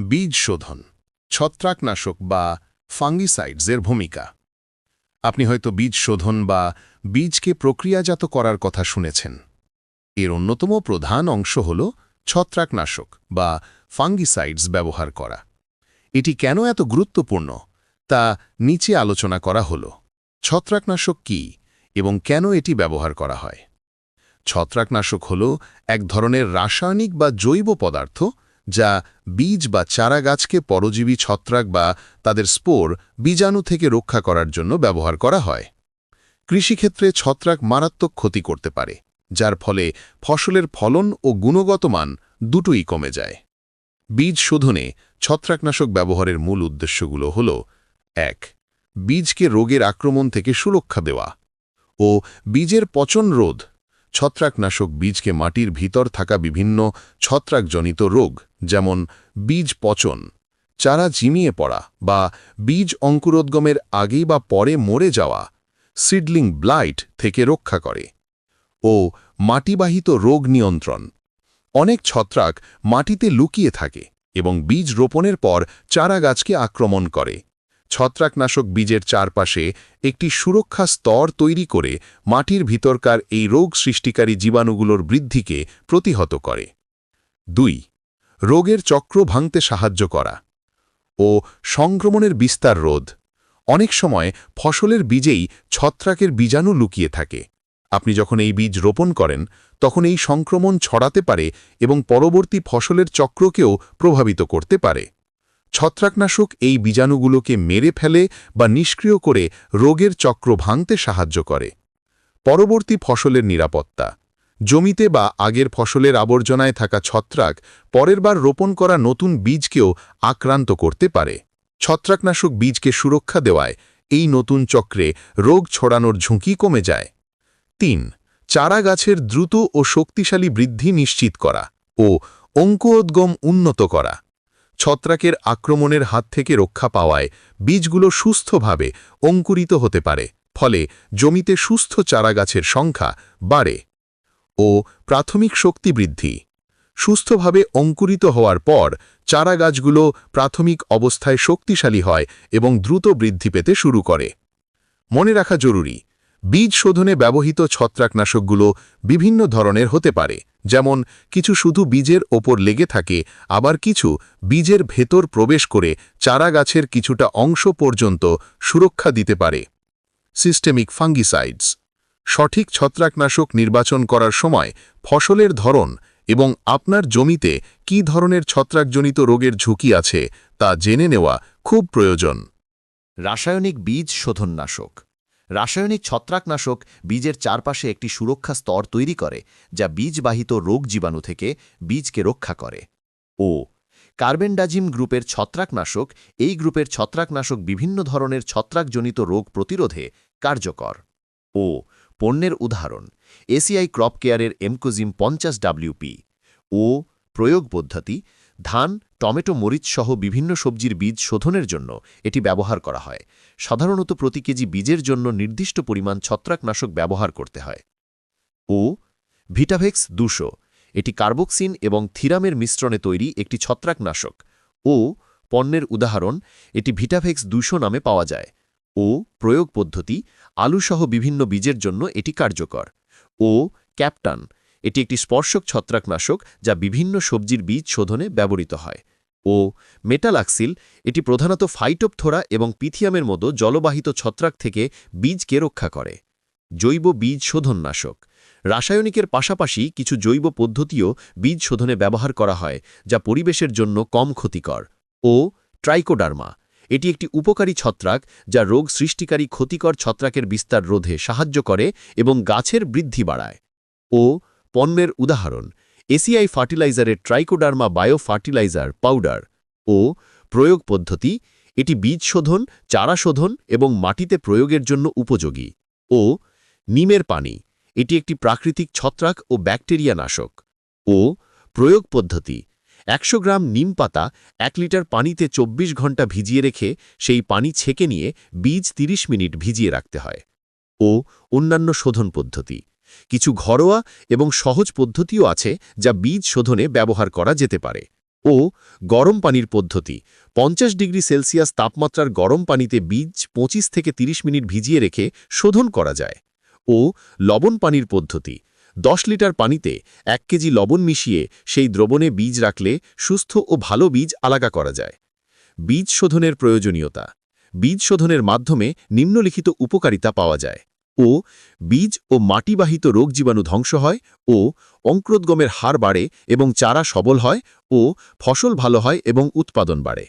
বীজ শোধন, ছত্রাকনাশক বা ফাঙ্গিসাইডসের ভূমিকা। আপনি হয়তো বীজ শোধন বা বীজকে প্রক্রিয়াজাত করার কথা শুনেছেন। এর অন্যতম প্রধান অংশ হল ছত্রাকনাশক বা ফাঙ্গিসাইডস ব্যবহার করা। এটি কেন এত গুরুত্বপূর্ণ, তা নিচে আলোচনা করা হল। ছত্রাকনাশক কি এবং কেন এটি ব্যবহার করা হয়? ছত্রাকনাশক হল এক ধরনের রাসায়নিক বা জৈব পদার্থ যা বীজ বা চারা গাছকে পরজীবী ছত্রাক বা তাদের স্পোর বীজাণু থেকে রক্ষা করার জন্য ব্যবহার করা হয়। কৃষিক্ষেত্রে ছত্রাক মারাত্মক ক্ষতি করতে পারে, যার ফলে ফসলের ফলন ও গুণগত মান দুটোই কমে যায়। বীজ শোধনে ছত্রাকনাশক ব্যবহারের মূল উদ্দেশ্যগুলো হল, এক, বীজকে রোগের আক্রমণ থেকে সুরক্ষা দেওয়া ও বীজের পচন রোধ ছত্রাকনাশক বীজকে মাটির ভিতর থাকা বিভিন্ন ছত্রাকজনিত রোগ, যেমন বীজ পচন, চারা জিমিয়ে পড়া বা বীজ অঙ্কুরোদ্গমের আগেই বা পরে মরে যাওয়া, সিডলিং ব্লাইট থেকে রক্ষা করে ও মাটিবাহিত রোগ নিয়ন্ত্রণ। অনেক ছত্রাক মাটিতে লুকিয়ে থাকে এবং বীজ রোপণের পর চারা গাছকে আক্রমণ করে। ছত্রাকনাশক বীজের চারপাশে একটি সুরক্ষা স্তর তৈরি করে মাটির ভিতরকার এই রোগ সৃষ্টিকারী জীবাণুগুলোর বৃদ্ধিকে প্রতিহত করে। দুই, রোগের চক্র ভাঙতে সাহায্য করা ও সংক্রমণের বিস্তার রোধ। অনেক সময় ফসলের বীজেই ছত্রাকের বীজাণু লুকিয়ে থাকে। আপনি যখন এই বীজ রোপণ করেন, তখন এই সংক্রমণ ছড়াতে পারে এবং পরবর্তী ফসলের চক্রকেও প্রভাবিত করতে পারে। ছত্রাকনাশক এই বীজাণুগুলোকে মেরে ফেলে বা নিষ্ক্রিয় করে রোগের চক্র ভাঙতে সাহায্য করে। পরবর্তী ফসলের নিরাপত্তা। জমিতে বা আগের ফসলের আবর্জনায় থাকা ছত্রাক পরের বার রোপণ করা নতুন বীজকেও আক্রান্ত করতে পারে। ছত্রাকনাশক বীজকে সুরক্ষা দেওয়ায় এই নতুন চক্রে রোগ ছড়ানোর ঝুঁকি কমে যায়। তিন, চারা গাছের দ্রুত ও শক্তিশালী বৃদ্ধি নিশ্চিত করা ও অঙ্কুয়োদ্গম উন্নত করা। ছত্রাকের আক্রমণের হাত থেকে রক্ষা পাওয়ায় বীজগুলো সুস্থভাবে অঙ্কুরিত হতে পারে, ফলে জমিতে সুস্থ চারাগাছের সংখ্যা বাড়ে ও প্রাথমিক শক্তি বৃদ্ধি। সুস্থভাবে অঙ্কুরিত হওয়ার পর চারা গাছগুলো প্রাথমিক অবস্থায় শক্তিশালী হয় এবং দ্রুত বৃদ্ধি পেতে শুরু করে। মনে রাখা জরুরি বীজ শোধনে ব্যবহৃত ছত্রাকনাশকগুলো বিভিন্ন ধরনের হতে পারে, যেমন কিছু শুধু বীজের ওপর লেগে থাকে, আবার কিছু বীজের ভেতর প্রবেশ করে চারা গাছের কিছুটা অংশ পর্যন্ত সুরক্ষা দিতে পারে। Systemic fungicides. সঠিক ছত্রাকনাশক নির্বাচন করার সময় ফসলের ধরন এবং আপনার জমিতে কী ধরনের ছত্রাকজনিত রোগের ঝুঁকি আছে তা জেনে নেওয়া খুব প্রয়োজন। রাসায়নিক বীজ শোধননাশক রাসায়নিক ছত্রাকনাশক বীজের চারপাশে একটি সুরক্ষা স্তর তৈরি করে, যা বীজবাহিত রোগ জীবাণু থেকে বীজকে রক্ষা করে। ও, কার্বেন্ডাজিম গ্রুপের ছত্রাকনাশক এই গ্রুপের ছত্রাকনাশক বিভিন্ন ধরনের ছত্রাকজনিত রোগ প্রতিরোধে কার্যকর। ও, পণ্যের উদাহরণ, এসিআই ক্রপ কেয়ারের এমকোজিম পঞ্চাশ ডাব্লিউপি। ও, প্রয়োগ পদ্ধতি ধান, টমেটো, মরিচ সহ বিভিন্ন সবজির বীজ শোধনের জন্য এটি ব্যবহার করা হয়। সাধারণত প্রতি কেজি বীজের জন্য নির্দিষ্ট পরিমাণ ছত্রাকনাশক ব্যবহার করতে হয়। ও, ভিটাভেক্স দুশো। এটি কার্বক্সিন এবং থিরামের মিশ্রণে তৈরি একটি ছত্রাকনাশক। ও, পণ্যের উদাহরণ, এটি ভিটাভেক্স দুশো নামে পাওয়া যায়। ও, প্রয়োগ পদ্ধতি, আলুসহ বিভিন্ন বীজের জন্য এটি কার্যকর। ও, ক্যাপটান। এটি একটি স্পর্শক ছত্রাকনাশক যা বিভিন্ন সবজির বীজ শোধনে ব্যবহৃত হয়। ও মেটালাক্সিল, এটি প্রধানত ফাইটোপথোরা এবং পিথিয়ামের মতো জলবাহিত ছত্রাক থেকে বীজকে রক্ষা করে। জৈব বীজ শোধননাশক। রাসায়নিকের পাশাপাশি কিছু জৈব পদ্ধতিও বীজ শোধনে ব্যবহার করা হয়, যা পরিবেশের জন্য কম ক্ষতিকর। ও ট্রাইকোডার্মা, এটি একটি উপকারী ছত্রাক যা রোগ সৃষ্টিকারী ক্ষতিকর ছত্রাকের বিস্তার রোধে সাহায্য করে এবং গাছের বৃদ্ধি বাড়ায়। ও পণ্যের উদাহরণ, এসিআই ফার্টিলাইজারের ট্রাইকোডার্মা বায়ো ফার্টিলাইজার পাউডার ও প্রয়োগ পদ্ধতি, এটি বীজ শোধন, চারা শোধন এবং মাটিতে প্রয়োগের জন্য উপযোগী ও নিমের পানি, এটি একটি প্রাকৃতিক ছত্রাক ও ব্যাকটেরিয়া নাশক ও প্রয়োগ পদ্ধতি, একশো গ্রাম নিম পাতা এক লিটার পানিতে ২৪ ঘণ্টা ভিজিয়ে রেখে সেই পানি ছেঁকে নিয়ে বীজ ৩০ মিনিট ভিজিয়ে রাখতে হয় ও অন্যান্য শোধন পদ্ধতি। কিছু ঘরোয়া এবং সহজ পদ্ধতিও আছে যা বীজ শোধনে ব্যবহার করা যেতে পারে। ও, গরম পানির পদ্ধতি। পঞ্চাশ ডিগ্রি সেলসিয়াস তাপমাত্রার গরম পানিতে বীজ ২৫ থেকে ৩০ মিনিট ভিজিয়ে রেখে শোধন করা যায়। ও, লবণ পানির পদ্ধতি। দশ লিটার পানিতে এক কেজি লবণ মিশিয়ে সেই দ্রবণে বীজ রাখলে সুস্থ ও ভালো বীজ আলাগা করা যায়। বীজ শোধনের প্রয়োজনীয়তা। বীজ শোধনের মাধ্যমে নিম্নলিখিত উপকারিতা পাওয়া যায়। ও বীজ ও মাটিবাহিত রোগ জীবাণু ধ্বংস হয় ও অঙ্ক্রোদ্গমের হার বাড়ে এবং চারা সবল হয় ও ফসল ভালো হয় এবং উৎপাদন বাড়ে।